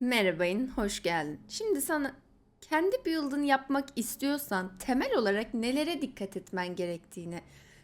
Merhabayın, hoş geldin. Şimdi sana kendi build'ını yapmak istiyorsan temel olarak nelere dikkat etmen gerektiğini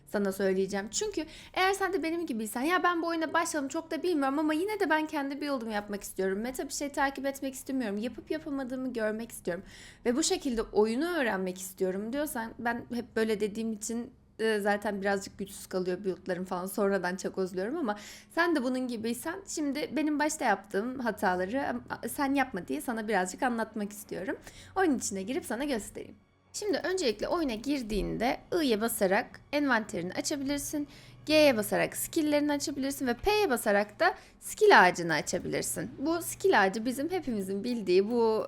sana söyleyeceğim. Çünkü eğer sen de benim gibiysen ya ben bu oyuna başladım çok da bilmiyorum ama yine de ben kendi build'ımı yapmak istiyorum. Meta bir şey takip etmek istemiyorum. Yapıp yapamadığımı görmek istiyorum. Ve bu şekilde oyunu öğrenmek istiyorum diyorsan ben hep böyle dediğim için e, zaten birazcık güçsüz kalıyor build'larım falan sonradan çakozluyorum ama sen de bunun gibiysen şimdi benim başta yaptığım hataları sen yapma diye sana birazcık anlatmak istiyorum. Oyun içine girip sana göstereyim. Şimdi öncelikle oyuna girdiğinde I'ye basarak envanterini açabilirsin. G'ye basarak skill'lerini açabilirsin ve P'ye basarak da skill ağacını açabilirsin. Bu skill ağacı bizim hepimizin bildiği bu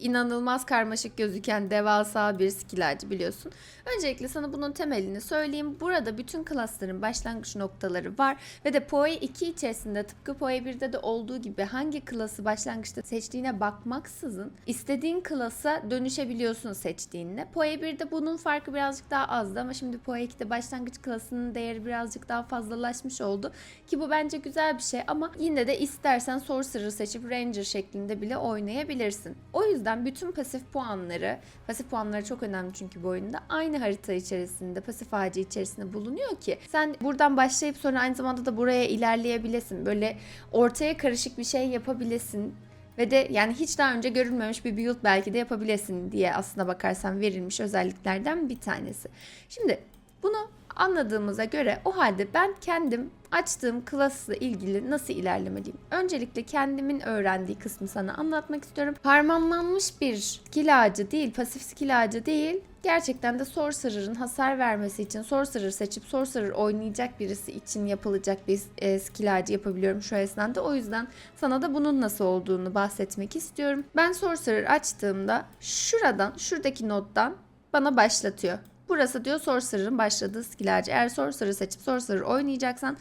inanılmaz karmaşık gözüken devasa bir skill ağacı biliyorsun. Öncelikle sana bunun temelini söyleyeyim. Burada bütün klasların başlangıç noktaları var ve de PoE 2 içerisinde tıpkı PoE 1'de de olduğu gibi hangi klası başlangıçta seçtiğine bakmaksızın istediğin klasa dönüşebiliyorsun seçtiğinle. PoE 1'de bunun farkı birazcık daha azdı ama şimdi PoE 2'de başlangıç klasının değeri birazcık daha fazlalaşmış oldu. Ki bu bence güzel bir şey ama yine de istersen Sorcerer seçip Ranger şeklinde bile oynayabilirsin. O yüzden bütün pasif puanları, pasif puanları çok önemli çünkü bu oyunda aynı harita içerisinde, pasif ağacı içerisinde bulunuyor ki sen buradan başlayıp sonra aynı zamanda da buraya ilerleyebilesin. Böyle ortaya karışık bir şey yapabilesin. Ve de yani hiç daha önce görülmemiş bir build belki de yapabilesin diye aslına bakarsan verilmiş özelliklerden bir tanesi. Şimdi bunu anladığımıza göre o halde ben kendim açtığım klasla ilgili nasıl ilerlemeliyim? Öncelikle kendimin öğrendiği kısmı sana anlatmak istiyorum. Harmanlanmış bir skill ağacı değil, pasif skill ağacı değil. Gerçekten de Sorcerer'ın hasar vermesi için Sorcerer seçip Sorcerer oynayacak birisi için yapılacak bir e, skill ağacı yapabiliyorum şu esnada. O yüzden sana da bunun nasıl olduğunu bahsetmek istiyorum. Ben Sorcerer açtığımda şuradan, şuradaki nottan bana başlatıyor. Burası diyor Sorcerer'ın başladığı skill ağacı. Eğer Sorcerer seçip Sorcerer oynayacaksan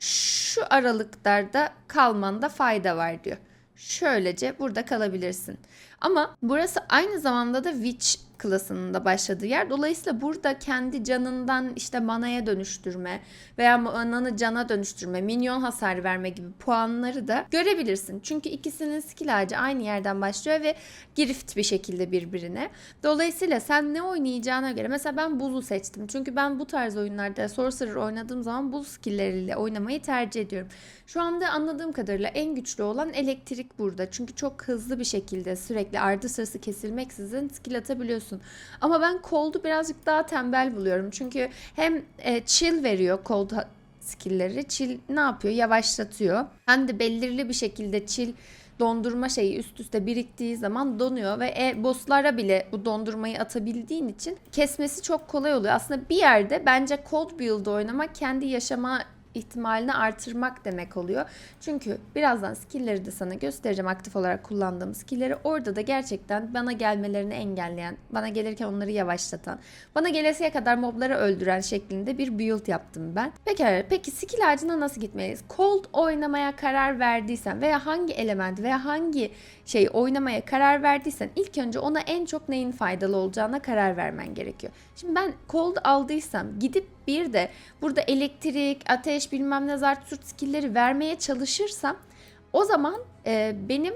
şu aralıklarda kalmanda fayda var diyor. Şöylece burada kalabilirsin. Ama burası aynı zamanda da Witch klasının başladığı yer. Dolayısıyla burada kendi canından işte manaya dönüştürme veya mananı cana dönüştürme, minyon hasar verme gibi puanları da görebilirsin. Çünkü ikisinin skill ağacı aynı yerden başlıyor ve girift bir şekilde birbirine. Dolayısıyla sen ne oynayacağına göre mesela ben buzu seçtim. Çünkü ben bu tarz oyunlarda Sorcerer oynadığım zaman buz skill'leriyle oynamayı tercih ediyorum. Şu anda anladığım kadarıyla en güçlü olan elektrik burada. Çünkü çok hızlı bir şekilde sürekli ardı sırası kesilmeksizin skill atabiliyorsun. Ama ben Cold'u birazcık daha tembel buluyorum. Çünkü hem e, chill veriyor Cold skill'leri. Chill ne yapıyor? Yavaşlatıyor. Hem de belirli bir şekilde chill dondurma şeyi üst üste biriktiği zaman donuyor ve e, bosslara bile bu dondurmayı atabildiğin için kesmesi çok kolay oluyor. Aslında bir yerde bence cold build oynamak kendi yaşama ihtimalini artırmak demek oluyor. Çünkü birazdan skill'leri de sana göstereceğim aktif olarak kullandığım skill'leri. Orada da gerçekten bana gelmelerini engelleyen, bana gelirken onları yavaşlatan, bana gelesiye kadar mobları öldüren şeklinde bir build yaptım ben. Peki, peki skill ağacına nasıl gitmeliyiz? Cold oynamaya karar verdiysen veya hangi element veya hangi şey oynamaya karar verdiysen ilk önce ona en çok neyin faydalı olacağına karar vermen gerekiyor. Şimdi ben cold aldıysam gidip bir de burada elektrik, ateş bilmem ne zart skill'leri vermeye çalışırsam o zaman e, benim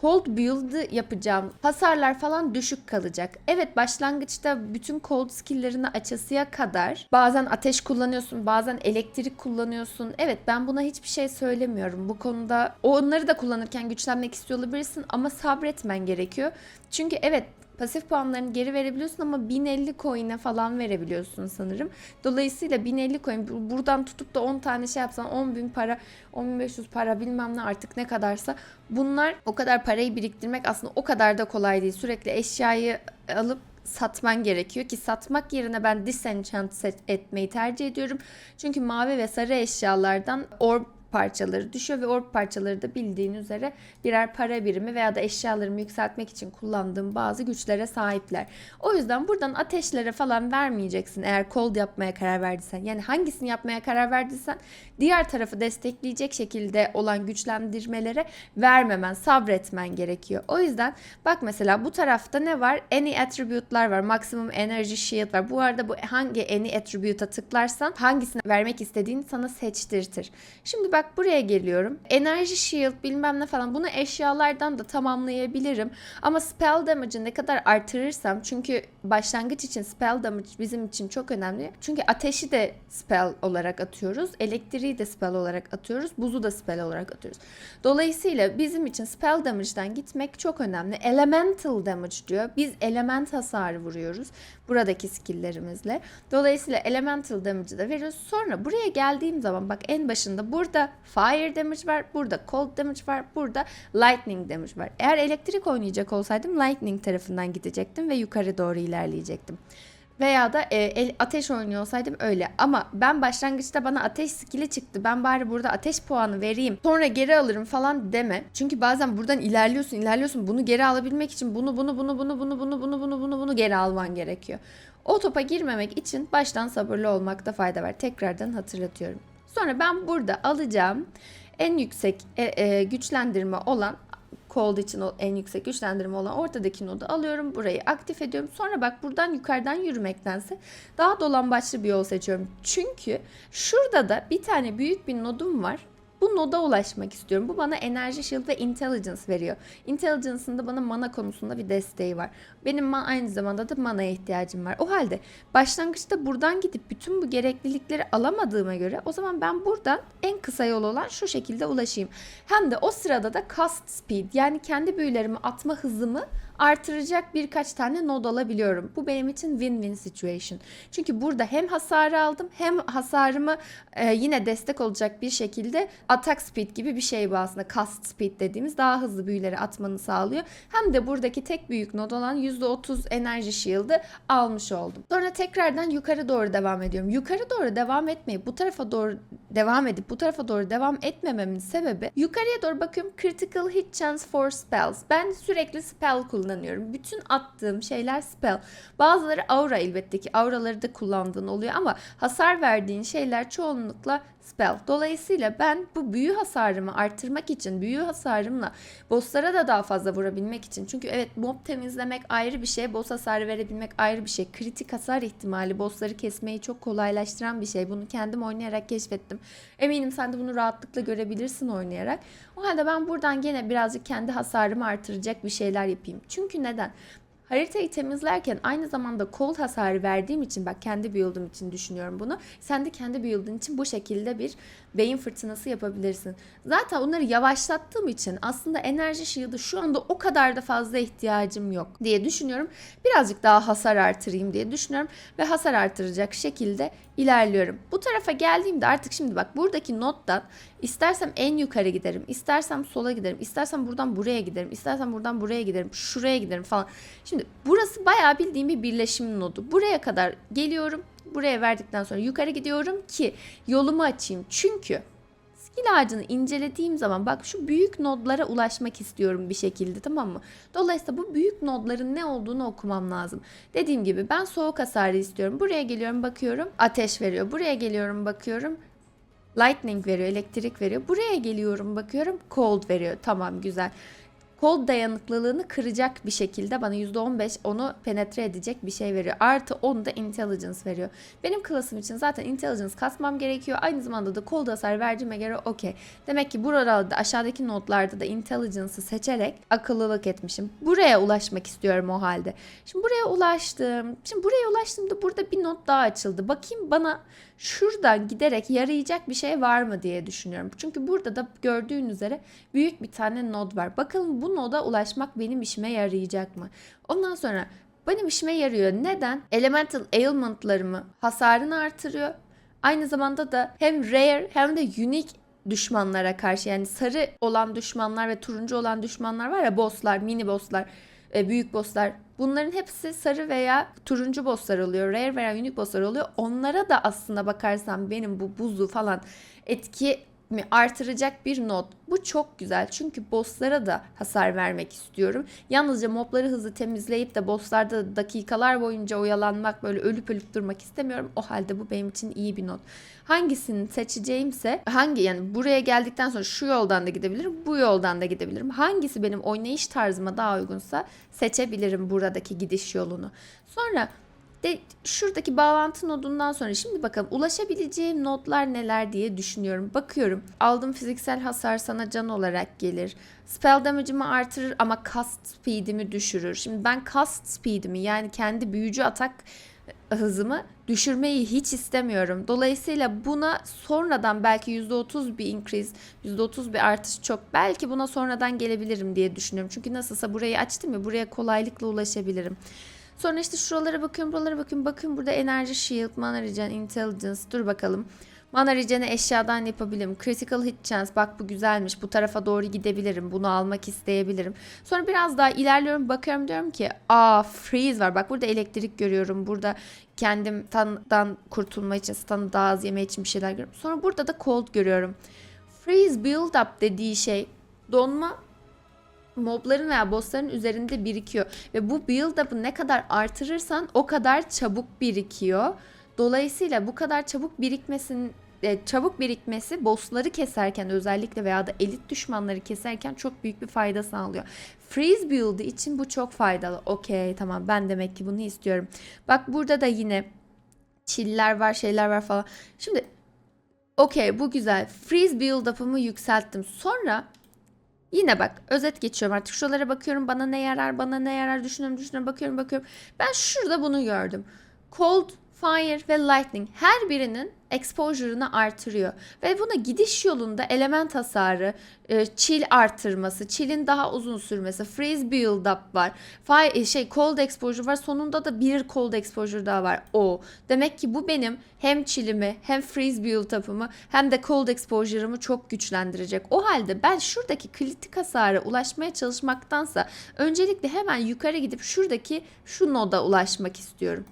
cold build'ı yapacağım hasarlar falan düşük kalacak. Evet başlangıçta bütün cold skill'lerini açasıya kadar bazen ateş kullanıyorsun, bazen elektrik kullanıyorsun. Evet ben buna hiçbir şey söylemiyorum. Bu konuda onları da kullanırken güçlenmek istiyor olabilirsin ama sabretmen gerekiyor. Çünkü evet pasif puanlarını geri verebiliyorsun ama 1050 coin'e falan verebiliyorsun sanırım. Dolayısıyla 1050 coin bu- buradan tutup da 10 tane şey yapsan 10.000 para, 10.500 para bilmem ne artık ne kadarsa bunlar o kadar parayı biriktirmek aslında o kadar da kolay değil. Sürekli eşyayı alıp satman gerekiyor ki satmak yerine ben disenchant etmeyi tercih ediyorum. Çünkü mavi ve sarı eşyalardan orb parçaları düşüyor ve orb parçaları da bildiğin üzere birer para birimi veya da eşyalarımı yükseltmek için kullandığım bazı güçlere sahipler. O yüzden buradan ateşlere falan vermeyeceksin eğer cold yapmaya karar verdiysen. Yani hangisini yapmaya karar verdiysen diğer tarafı destekleyecek şekilde olan güçlendirmelere vermemen, sabretmen gerekiyor. O yüzden bak mesela bu tarafta ne var? Any attribute'lar var. Maximum energy shield var. Bu arada bu hangi any attribute'a tıklarsan hangisini vermek istediğini sana seçtirtir. Şimdi bak bak buraya geliyorum. Enerji shield bilmem ne falan bunu eşyalardan da tamamlayabilirim. Ama spell damage'ı ne kadar artırırsam çünkü başlangıç için spell damage bizim için çok önemli. Çünkü ateşi de spell olarak atıyoruz. Elektriği de spell olarak atıyoruz. Buzu da spell olarak atıyoruz. Dolayısıyla bizim için spell damage'dan gitmek çok önemli. Elemental damage diyor. Biz element hasarı vuruyoruz buradaki skill'lerimizle. Dolayısıyla elemental damage'ı da veriyoruz. Sonra buraya geldiğim zaman bak en başında burada fire damage var, burada cold damage var, burada lightning damage var. Eğer elektrik oynayacak olsaydım lightning tarafından gidecektim ve yukarı doğru ilerleyecektim. Veya da e, el, ateş oynuyor olsaydım öyle. Ama ben başlangıçta bana ateş skill'i çıktı. Ben bari burada ateş puanı vereyim. Sonra geri alırım falan deme. Çünkü bazen buradan ilerliyorsun, ilerliyorsun. Bunu geri alabilmek için bunu bunu bunu bunu bunu bunu bunu bunu bunu bunu geri alman gerekiyor. O topa girmemek için baştan sabırlı olmakta fayda var. Tekrardan hatırlatıyorum. Sonra ben burada alacağım en yüksek e, e, güçlendirme olan Cold için o en yüksek güçlendirme olan ortadaki nodu alıyorum. Burayı aktif ediyorum. Sonra bak buradan yukarıdan yürümektense daha dolambaçlı bir yol seçiyorum. Çünkü şurada da bir tane büyük bir nodum var. Bu noda ulaşmak istiyorum. Bu bana enerji shield ve intelligence veriyor. Intelligence'ın da bana mana konusunda bir desteği var. Benim aynı zamanda da manaya ihtiyacım var. O halde başlangıçta buradan gidip bütün bu gereklilikleri alamadığıma göre o zaman ben buradan en kısa yol olan şu şekilde ulaşayım. Hem de o sırada da cast speed yani kendi büyülerimi atma hızımı artıracak birkaç tane nod alabiliyorum. Bu benim için win-win situation. Çünkü burada hem hasarı aldım hem hasarımı e, yine destek olacak bir şekilde attack speed gibi bir şey bu aslında. Cast speed dediğimiz daha hızlı büyüleri atmanı sağlıyor. Hem de buradaki tek büyük nod olan %30 enerji shield'ı almış oldum. Sonra tekrardan yukarı doğru devam ediyorum. Yukarı doğru devam etmeyip bu tarafa doğru devam edip bu tarafa doğru devam etmememin sebebi yukarıya doğru bakıyorum critical hit chance for spells. Ben sürekli spell kullanıyorum. Bütün attığım şeyler spell. Bazıları aura elbette ki auraları da kullandığın oluyor ama hasar verdiğin şeyler çoğunlukla spell. Dolayısıyla ben bu büyü hasarımı arttırmak için, büyü hasarımla bosslara da daha fazla vurabilmek için. Çünkü evet mob temizlemek ayrı bir şey, boss hasarı verebilmek ayrı bir şey. Kritik hasar ihtimali bossları kesmeyi çok kolaylaştıran bir şey. Bunu kendim oynayarak keşfettim. Eminim sen de bunu rahatlıkla görebilirsin oynayarak. O halde ben buradan gene birazcık kendi hasarımı artıracak bir şeyler yapayım. Çünkü neden? Haritayı temizlerken aynı zamanda cold hasarı verdiğim için bak kendi build'ım için düşünüyorum bunu. Sen de kendi build'ın için bu şekilde bir beyin fırtınası yapabilirsin. Zaten onları yavaşlattığım için aslında enerji shield'ı şu anda o kadar da fazla ihtiyacım yok diye düşünüyorum. Birazcık daha hasar artırayım diye düşünüyorum ve hasar artıracak şekilde ilerliyorum. Bu tarafa geldiğimde artık şimdi bak buradaki nottan istersem en yukarı giderim, istersem sola giderim, istersem buradan buraya giderim, istersem buradan buraya giderim, şuraya giderim falan. Şimdi burası bayağı bildiğim bir birleşim nodu. Buraya kadar geliyorum. Buraya verdikten sonra yukarı gidiyorum ki yolumu açayım. Çünkü skill ağacını incelediğim zaman bak şu büyük nodlara ulaşmak istiyorum bir şekilde tamam mı? Dolayısıyla bu büyük nodların ne olduğunu okumam lazım. Dediğim gibi ben soğuk hasarı istiyorum. Buraya geliyorum bakıyorum ateş veriyor. Buraya geliyorum bakıyorum lightning veriyor, elektrik veriyor. Buraya geliyorum bakıyorum cold veriyor. Tamam güzel. Cold dayanıklılığını kıracak bir şekilde bana %15 onu penetre edecek bir şey veriyor. Artı 10 da intelligence veriyor. Benim klasım için zaten intelligence kasmam gerekiyor. Aynı zamanda da cold hasar verdiğime göre okey. Demek ki buralarda aşağıdaki notlarda da intelligence'ı seçerek akıllılık etmişim. Buraya ulaşmak istiyorum o halde. Şimdi buraya ulaştım. Şimdi buraya ulaştığımda burada bir not daha açıldı. Bakayım bana şuradan giderek yarayacak bir şey var mı diye düşünüyorum. Çünkü burada da gördüğün üzere büyük bir tane nod var. Bakalım bu noda ulaşmak benim işime yarayacak mı? Ondan sonra benim işime yarıyor. Neden? Elemental ailment'larımı hasarını artırıyor. Aynı zamanda da hem rare hem de unique düşmanlara karşı yani sarı olan düşmanlar ve turuncu olan düşmanlar var ya bosslar, mini bosslar, e, büyük bosslar. Bunların hepsi sarı veya turuncu bosslar oluyor. Rare veya unique bosslar oluyor. Onlara da aslında bakarsan benim bu buzu falan etki mi artıracak bir not. Bu çok güzel çünkü bosslara da hasar vermek istiyorum. Yalnızca mobları hızlı temizleyip de bosslarda dakikalar boyunca oyalanmak böyle ölüp ölüp durmak istemiyorum. O halde bu benim için iyi bir not. Hangisini seçeceğimse hangi yani buraya geldikten sonra şu yoldan da gidebilirim, bu yoldan da gidebilirim. Hangisi benim oynayış tarzıma daha uygunsa seçebilirim buradaki gidiş yolunu. Sonra De, şuradaki bağlantı nodundan sonra şimdi bakalım ulaşabileceğim nodlar neler diye düşünüyorum. Bakıyorum. Aldığım fiziksel hasar sana can olarak gelir. Spell damage'ımı artırır ama cast speed'imi düşürür. Şimdi ben cast speed'imi yani kendi büyücü atak hızımı düşürmeyi hiç istemiyorum. Dolayısıyla buna sonradan belki %30 bir increase, %30 bir artış çok. Belki buna sonradan gelebilirim diye düşünüyorum. Çünkü nasılsa burayı açtım ya buraya kolaylıkla ulaşabilirim. Sonra işte şuralara bakıyorum, buralara bakıyorum. Bakıyorum burada enerji shield, mana regen, intelligence. Dur bakalım. Mana regen'i eşyadan yapabilirim. Critical hit chance. Bak bu güzelmiş. Bu tarafa doğru gidebilirim. Bunu almak isteyebilirim. Sonra biraz daha ilerliyorum. Bakıyorum diyorum ki aa freeze var. Bak burada elektrik görüyorum. Burada kendim standan kurtulma için, stanı daha az yeme için bir şeyler görüyorum. Sonra burada da cold görüyorum. Freeze build up dediği şey donma mobların veya bossların üzerinde birikiyor. Ve bu build up'ı ne kadar artırırsan o kadar çabuk birikiyor. Dolayısıyla bu kadar çabuk birikmesin e, çabuk birikmesi bossları keserken özellikle veya da elit düşmanları keserken çok büyük bir fayda sağlıyor. Freeze build'ı için bu çok faydalı. Okey tamam ben demek ki bunu istiyorum. Bak burada da yine çiller var şeyler var falan. Şimdi okey bu güzel. Freeze build up'ımı yükselttim. Sonra Yine bak özet geçiyorum artık şuralara bakıyorum bana ne yarar bana ne yarar düşünüyorum düşünüyorum bakıyorum bakıyorum. Ben şurada bunu gördüm. Cold, Fire ve Lightning her birinin exposure'ını artırıyor. Ve buna gidiş yolunda element hasarı, e, chill artırması, chill'in daha uzun sürmesi, freeze build up var. Fire, e, şey cold exposure var. Sonunda da bir cold exposure daha var. O. Demek ki bu benim hem chill'imi hem freeze build up'ımı hem de cold exposure'ımı çok güçlendirecek. O halde ben şuradaki kritik hasara ulaşmaya çalışmaktansa öncelikle hemen yukarı gidip şuradaki şu noda ulaşmak istiyorum.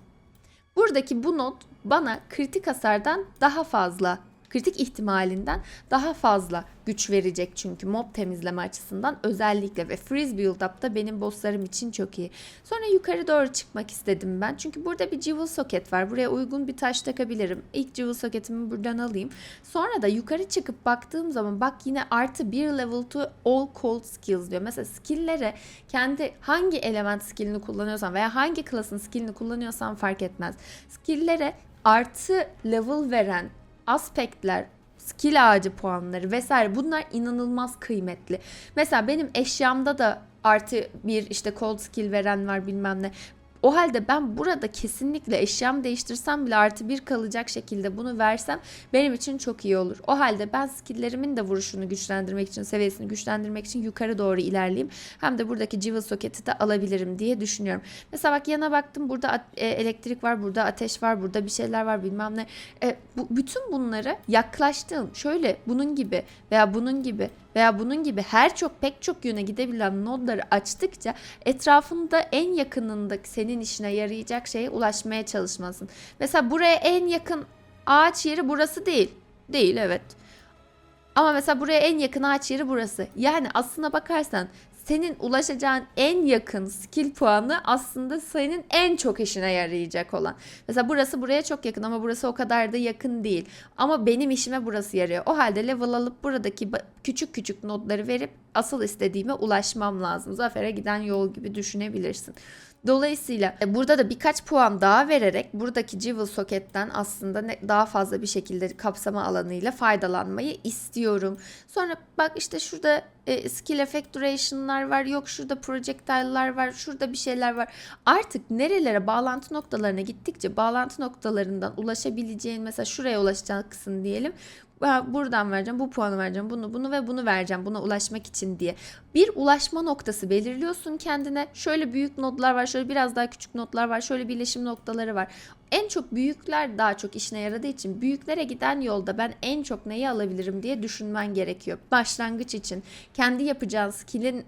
Buradaki bu not bana kritik hasardan daha fazla, kritik ihtimalinden daha fazla güç verecek çünkü mob temizleme açısından özellikle ve freeze build up'ta benim bosslarım için çok iyi. Sonra yukarı doğru çıkmak istedim ben. Çünkü burada bir jewel socket var. Buraya uygun bir taş takabilirim. İlk jewel socketimi buradan alayım. Sonra da yukarı çıkıp baktığım zaman bak yine artı bir level to all cold skills diyor. Mesela skill'lere kendi hangi element skill'ini kullanıyorsan veya hangi klasın skill'ini kullanıyorsan fark etmez. Skill'lere artı level veren aspektler, skill ağacı puanları vesaire bunlar inanılmaz kıymetli. Mesela benim eşyamda da artı bir işte cold skill veren var bilmem ne. O halde ben burada kesinlikle eşyamı değiştirsem bile artı bir kalacak şekilde bunu versem benim için çok iyi olur. O halde ben skillerimin de vuruşunu güçlendirmek için, seviyesini güçlendirmek için yukarı doğru ilerleyeyim. Hem de buradaki jewel soketi de alabilirim diye düşünüyorum. Mesela bak yana baktım burada e, elektrik var, burada ateş var, burada bir şeyler var bilmem ne. E, bu, bütün bunları yaklaştığın şöyle bunun gibi veya bunun gibi veya bunun gibi her çok pek çok yöne gidebilen nodları açtıkça etrafında en yakınındaki senin işine yarayacak şeye ulaşmaya çalışmasın. Mesela buraya en yakın ağaç yeri burası değil. Değil evet. Ama mesela buraya en yakın ağaç yeri burası. Yani aslına bakarsan senin ulaşacağın en yakın skill puanı aslında senin en çok işine yarayacak olan. Mesela burası buraya çok yakın ama burası o kadar da yakın değil. Ama benim işime burası yarıyor. O halde level alıp buradaki küçük küçük notları verip asıl istediğime ulaşmam lazım. Zafer'e giden yol gibi düşünebilirsin. Dolayısıyla e, burada da birkaç puan daha vererek buradaki Jewel Socket'ten aslında daha fazla bir şekilde kapsama alanıyla faydalanmayı istiyorum. Sonra bak işte şurada e, skill effect duration'lar var. Yok şurada projectile'lar var. Şurada bir şeyler var. Artık nerelere bağlantı noktalarına gittikçe bağlantı noktalarından ulaşabileceğin mesela şuraya ulaşacaksın diyelim. Buradan vereceğim, bu puanı vereceğim, bunu, bunu ve bunu vereceğim buna ulaşmak için diye. Bir ulaşma noktası belirliyorsun kendine. Şöyle büyük nodlar var, şöyle biraz daha küçük notlar var, şöyle birleşim noktaları var. En çok büyükler daha çok işine yaradığı için büyüklere giden yolda ben en çok neyi alabilirim diye düşünmen gerekiyor. Başlangıç için kendi yapacağın skill'in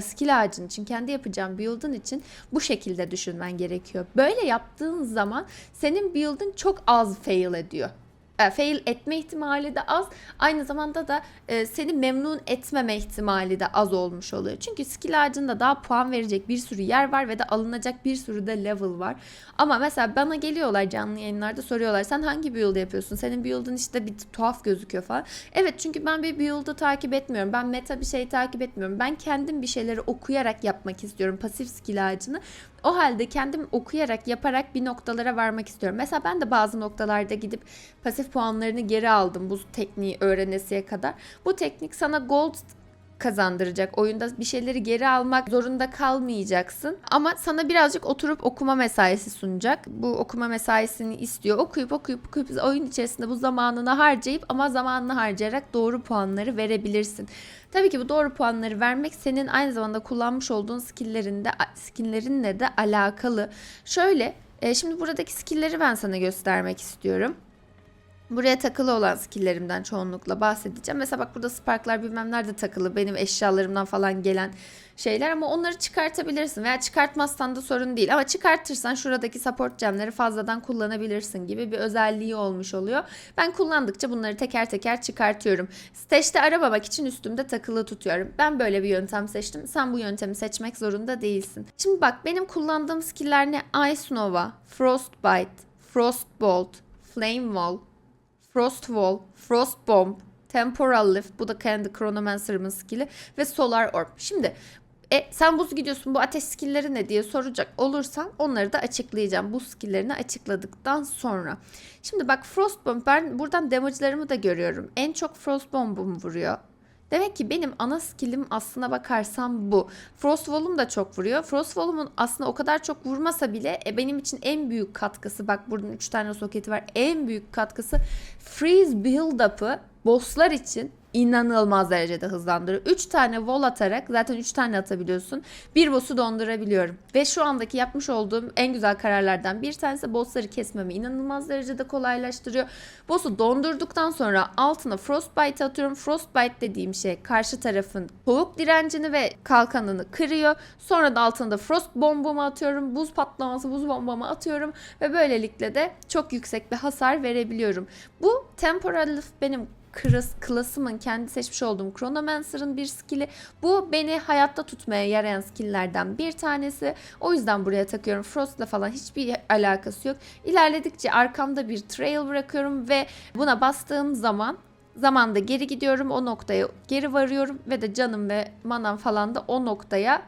skill ağacın için, kendi yapacağın build'ın için bu şekilde düşünmen gerekiyor. Böyle yaptığın zaman senin build'ın çok az fail ediyor. E, fail etme ihtimali de az. Aynı zamanda da e, seni memnun etmeme ihtimali de az olmuş oluyor. Çünkü skill ağacında daha puan verecek bir sürü yer var ve de alınacak bir sürü de level var. Ama mesela bana geliyorlar canlı yayınlarda soruyorlar sen hangi build yapıyorsun? Senin build'ın işte bir tuhaf gözüküyor falan. Evet çünkü ben bir build'ı takip etmiyorum. Ben meta bir şey takip etmiyorum. Ben kendim bir şeyleri okuyarak yapmak istiyorum pasif skill ağacını. O halde kendim okuyarak, yaparak bir noktalara varmak istiyorum. Mesela ben de bazı noktalarda gidip pasif puanlarını geri aldım bu tekniği öğrenesiye kadar. Bu teknik sana gold kazandıracak. Oyunda bir şeyleri geri almak zorunda kalmayacaksın. Ama sana birazcık oturup okuma mesaisi sunacak. Bu okuma mesaisini istiyor. Okuyup okuyup okuyup oyun içerisinde bu zamanını harcayıp ama zamanını harcayarak doğru puanları verebilirsin. Tabii ki bu doğru puanları vermek senin aynı zamanda kullanmış olduğun skilllerinde skillerinle de alakalı. Şöyle e, şimdi buradaki skillleri ben sana göstermek istiyorum. Buraya takılı olan skilllerimden çoğunlukla bahsedeceğim. Mesela bak burada sparklar bilmem nerede takılı benim eşyalarımdan falan gelen şeyler ama onları çıkartabilirsin veya çıkartmazsan da sorun değil ama çıkartırsan şuradaki support gemleri fazladan kullanabilirsin gibi bir özelliği olmuş oluyor. Ben kullandıkça bunları teker teker çıkartıyorum. Stash'te aramamak için üstümde takılı tutuyorum. Ben böyle bir yöntem seçtim. Sen bu yöntemi seçmek zorunda değilsin. Şimdi bak benim kullandığım skill'ler ne? Ice Nova, Frostbite, Frostbolt, Flame Wall, Frost Wall, Frost Bomb, Temporal Lift bu da kendi Chronomancer'ımın skill'i ve Solar Orb. Şimdi e, sen buz gidiyorsun bu ateş skill'leri ne diye soracak olursan onları da açıklayacağım. Bu skill'lerini açıkladıktan sonra. Şimdi bak Frost Bomb ben buradan damage'larımı da görüyorum. En çok Frost Bomb'um vuruyor. Demek ki benim ana skillim aslına bakarsam bu. Frost Wall'um da çok vuruyor. Frost Wall'umun aslında o kadar çok vurmasa bile e, benim için en büyük katkısı bak buradan 3 tane soketi var. En büyük katkısı Freeze Build-Up'ı bosslar için inanılmaz derecede hızlandırıyor. 3 tane wall atarak zaten 3 tane atabiliyorsun. Bir boss'u dondurabiliyorum. Ve şu andaki yapmış olduğum en güzel kararlardan bir tanesi boss'ları kesmemi inanılmaz derecede kolaylaştırıyor. Boss'u dondurduktan sonra altına frostbite atıyorum. Frostbite dediğim şey karşı tarafın soğuk direncini ve kalkanını kırıyor. Sonra da altına frost bombumu atıyorum. Buz patlaması buz bombamı atıyorum ve böylelikle de çok yüksek bir hasar verebiliyorum. Bu temporal benim klas, klasımın kendi seçmiş olduğum Chronomancer'ın bir skill'i. Bu beni hayatta tutmaya yarayan skill'lerden bir tanesi. O yüzden buraya takıyorum. Frost'la falan hiçbir alakası yok. İlerledikçe arkamda bir trail bırakıyorum ve buna bastığım zaman zamanda geri gidiyorum. O noktaya geri varıyorum ve de canım ve manam falan da o noktaya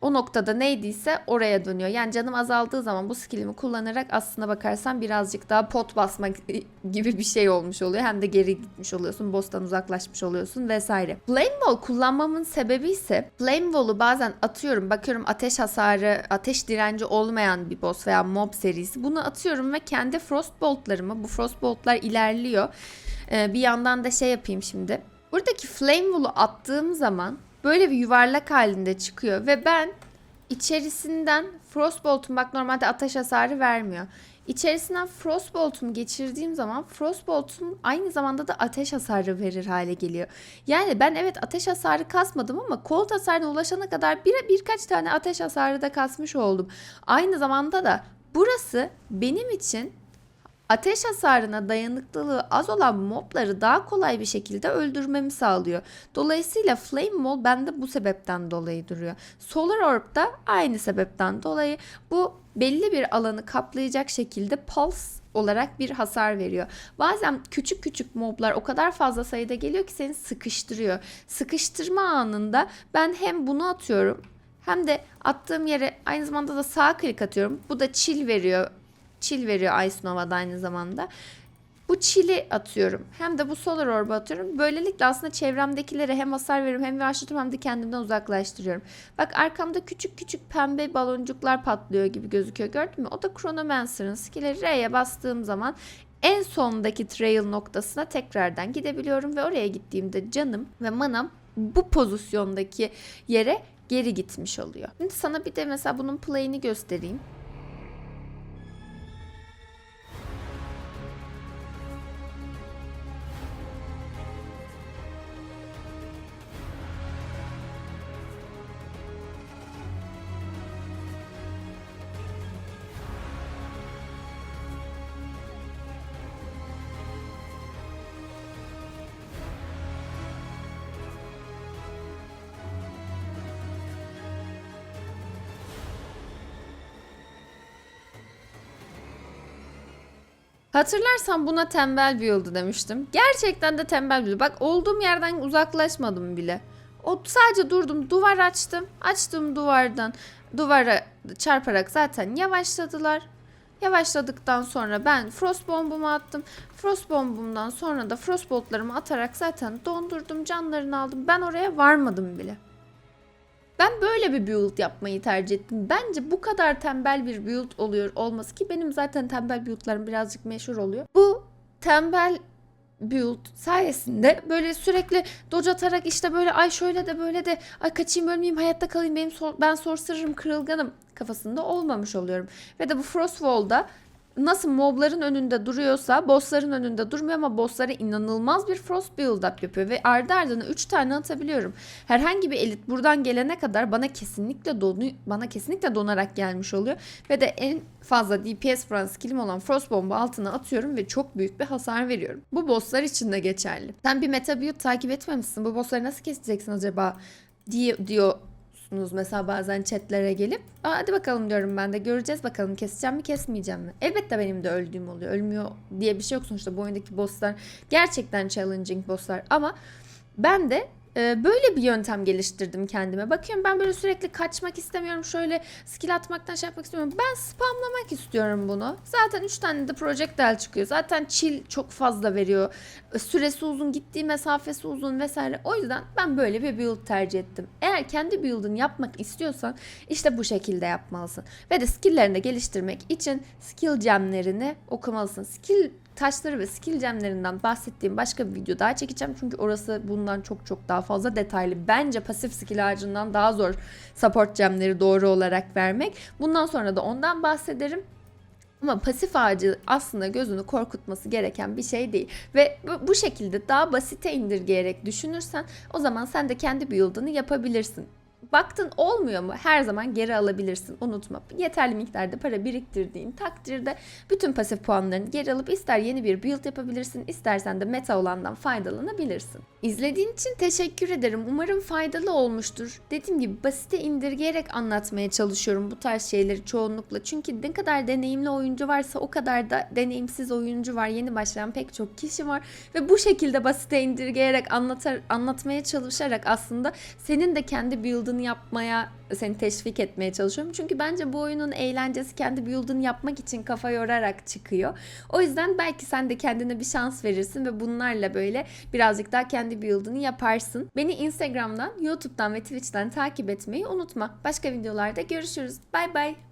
o noktada neydiyse oraya dönüyor. Yani canım azaldığı zaman bu skillimi kullanarak aslına bakarsan birazcık daha pot basmak gibi bir şey olmuş oluyor. Hem de geri gitmiş oluyorsun, boss'tan uzaklaşmış oluyorsun vesaire. Flame Wall kullanmamın sebebi ise Flame Wall'u bazen atıyorum, bakıyorum ateş hasarı, ateş direnci olmayan bir boss veya mob serisi. Bunu atıyorum ve kendi Frostbolt'larımı, bu Frostbolt'lar ilerliyor. Ee, bir yandan da şey yapayım şimdi. Buradaki Flame Wall'u attığım zaman böyle bir yuvarlak halinde çıkıyor ve ben içerisinden Frostbolt'um bak normalde ateş hasarı vermiyor. İçerisinden Frostbolt'umu geçirdiğim zaman Frostbolt'um aynı zamanda da ateş hasarı verir hale geliyor. Yani ben evet ateş hasarı kasmadım ama Cold hasarına ulaşana kadar bir, birkaç tane ateş hasarı da kasmış oldum. Aynı zamanda da burası benim için ateş hasarına dayanıklılığı az olan mobları daha kolay bir şekilde öldürmemi sağlıyor. Dolayısıyla Flame Wall bende bu sebepten dolayı duruyor. Solar Orb da aynı sebepten dolayı bu belli bir alanı kaplayacak şekilde pulse olarak bir hasar veriyor. Bazen küçük küçük moblar o kadar fazla sayıda geliyor ki seni sıkıştırıyor. Sıkıştırma anında ben hem bunu atıyorum hem de attığım yere aynı zamanda da sağ klik atıyorum. Bu da chill veriyor Çil veriyor Ice Nova'da aynı zamanda. Bu çili atıyorum. Hem de bu solar orb atıyorum. Böylelikle aslında çevremdekilere hem hasar veriyorum hem yavaşlatıyorum hem de kendimden uzaklaştırıyorum. Bak arkamda küçük küçük pembe baloncuklar patlıyor gibi gözüküyor. Gördün mü? O da Chronomancer'ın skill'i R'ye bastığım zaman en sondaki trail noktasına tekrardan gidebiliyorum ve oraya gittiğimde canım ve manam bu pozisyondaki yere geri gitmiş oluyor. Şimdi sana bir de mesela bunun play'ini göstereyim. Hatırlarsan buna tembel build'ı demiştim. Gerçekten de tembel build. Bak olduğum yerden uzaklaşmadım bile. O sadece durdum, duvar açtım. Açtığım duvardan duvara çarparak zaten yavaşladılar. Yavaşladıktan sonra ben frost bombumu attım. Frost bombumdan sonra da frost boltlarımı atarak zaten dondurdum, canlarını aldım. Ben oraya varmadım bile. Ben böyle bir build yapmayı tercih ettim. Bence bu kadar tembel bir build oluyor olması ki benim zaten tembel build'larım birazcık meşhur oluyor. Bu tembel build sayesinde böyle sürekli dodge atarak işte böyle ay şöyle de böyle de ay kaçayım ölmeyeyim hayatta kalayım benim sor- ben sorcerer'ım kırılganım kafasında olmamış oluyorum. Ve de bu Frostwall'da nasıl mobların önünde duruyorsa bossların önünde durmuyor ama bosslara inanılmaz bir frost build up yapıyor ve ardı ardına 3 tane atabiliyorum. Herhangi bir elit buradan gelene kadar bana kesinlikle donu bana kesinlikle donarak gelmiş oluyor ve de en fazla DPS vuran skillim olan Frost Bomb'u altına atıyorum ve çok büyük bir hasar veriyorum. Bu bosslar için de geçerli. Sen bir meta build takip etmemişsin. Bu bossları nasıl keseceksin acaba diye diyorsunuz mesela bazen chatlere gelip. Aa, hadi bakalım diyorum ben de göreceğiz bakalım keseceğim mi kesmeyeceğim mi? Elbette benim de öldüğüm oluyor. Ölmüyor diye bir şey yok sonuçta bu oyundaki bosslar gerçekten challenging bosslar ama ben de böyle bir yöntem geliştirdim kendime. Bakıyorum ben böyle sürekli kaçmak istemiyorum. Şöyle skill atmaktan şey yapmak istemiyorum. Ben spamlamak istiyorum bunu. Zaten 3 tane de projectile çıkıyor. Zaten chill çok fazla veriyor. E, Süresi uzun, gittiği mesafesi uzun vesaire. O yüzden ben böyle bir build tercih ettim. Eğer kendi build'ını yapmak istiyorsan işte bu şekilde yapmalısın. Ve de skill'lerini de geliştirmek için skill gemlerini okumalısın. Skill taşları ve skill gemlerinden bahsettiğim başka bir video daha çekeceğim. Çünkü orası bundan çok çok daha fazla detaylı. Bence pasif skill ağacından daha zor support gemleri doğru olarak vermek. Bundan sonra da ondan bahsederim. Ama pasif ağacı aslında gözünü korkutması gereken bir şey değil. Ve bu şekilde daha basite indirgeyerek düşünürsen o zaman sen de kendi build'ını yapabilirsin. Baktın olmuyor mu? Her zaman geri alabilirsin. Unutma. Yeterli miktarda para biriktirdiğin takdirde bütün pasif puanlarını geri alıp ister yeni bir build yapabilirsin, istersen de meta olandan faydalanabilirsin. İzlediğin için teşekkür ederim. Umarım faydalı olmuştur. Dediğim gibi basite indirgeyerek anlatmaya çalışıyorum bu tarz şeyleri çoğunlukla. Çünkü ne kadar deneyimli oyuncu varsa o kadar da deneyimsiz oyuncu var. Yeni başlayan pek çok kişi var ve bu şekilde basite indirgeyerek anlatar, anlatmaya çalışarak aslında senin de kendi build'ını yapmaya seni teşvik etmeye çalışıyorum. Çünkü bence bu oyunun eğlencesi kendi build'ını yapmak için kafa yorarak çıkıyor. O yüzden belki sen de kendine bir şans verirsin ve bunlarla böyle birazcık daha kendi build'ını yaparsın. Beni Instagram'dan, YouTube'dan ve Twitch'ten takip etmeyi unutma. Başka videolarda görüşürüz. Bay bay.